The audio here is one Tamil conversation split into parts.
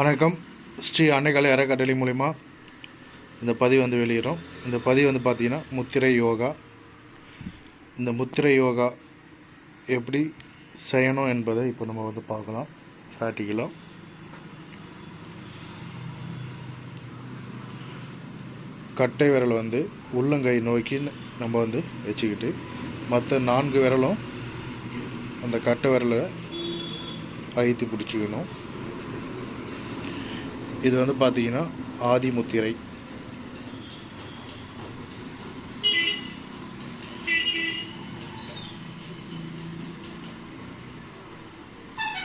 வணக்கம். ஸ்ரீ அன்னைக்கலை அறக்கட்டளை மூலிமா இந்த பதிவு வந்து வெளியிடும் இந்த பதிவு வந்து பார்த்திங்கன்னா முத்திரை யோகா. இந்த முத்திரை யோகா எப்படி செய்யணும் என்பதை இப்போ நம்ம வந்து பார்க்கலாம். ப்ராக்டிக்கலாக கட்டை விரல் வந்து உள்ளங்கை நோக்கி நம்ம வந்து வச்சுக்கிட்டு மற்ற நான்கு விரலும் அந்த கட்டை விரலை அழுத்தி பிடிச்சிக்கணும். இது வந்து பார்த்தீங்கன்னா ஆதிமுத்திரை.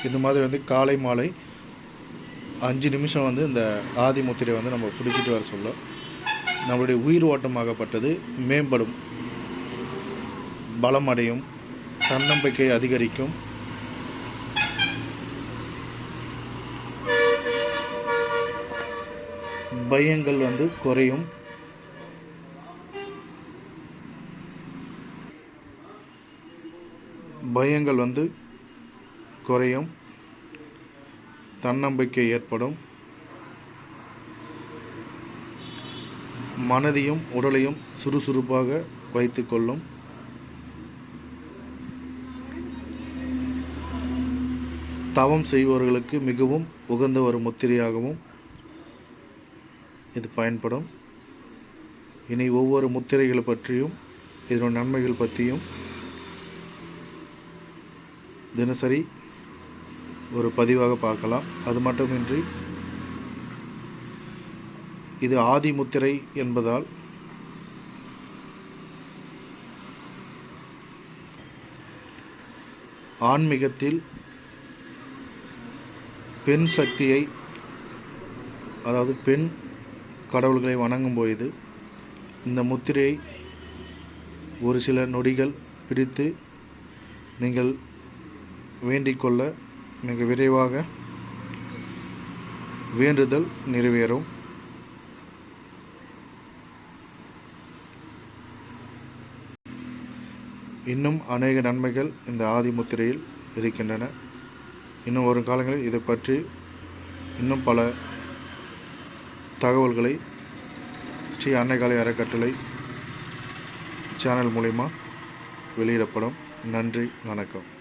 இந்த மாதிரி வந்து காலை மாலை அஞ்சு நிமிஷம் வந்து இந்த ஆதிமுத்திரை வந்து நம்ம பிடிச்சிட்டு வர சொல்ல. நம்மளுடைய உயிர் ஓட்டமாகப்பட்டது மேம்படும் பலம் அடையும் தன்னம்பிக்கை அதிகரிக்கும் பயங்கள் வந்து குறையும். பயங்கள் வந்து குறையும். தன்னம்பிக்கை ஏற்படும். மனதையும் உடலையும் சுறுசுறுப்பாக வைத்துக்கொள்ளும் தவம் செய்பவர்களுக்கு மிகவும் உகந்த ஒரு முத்திரையாகவும் இது பயன்படும். இனி ஒவ்வொரு முத்திரைகளை பற்றியும் இதனுடைய நன்மைகள் பற்றியும் தினசரி ஒரு பதிவாக பார்க்கலாம். அது மட்டுமின்றி இது ஆதி முத்திரை என்பதால் ஆன்மீகத்தில் பெண் சக்தியை அதாவது பெண் கடவுள்களை வணங்கும் போது இந்த முத்திரையை ஒரு சில நொடிகள் பிடித்து நீங்கள் வேண்டிக்கொள்ள மிக விரைவாக வேண்டுதல் நிறைவேறும். இன்னும் அநேக நன்மைகள் இந்த ஆதி முத்திரையில் இருக்கின்றன. இன்னும் வரும் காலங்களில் இதை பற்றி இன்னும் பல தகவல்களை ஸ்ரீ அன்னைகாலை அறக்கட்டளை சேனல் மூலிமா வெளியிடப்படும். நன்றி வணக்கம்.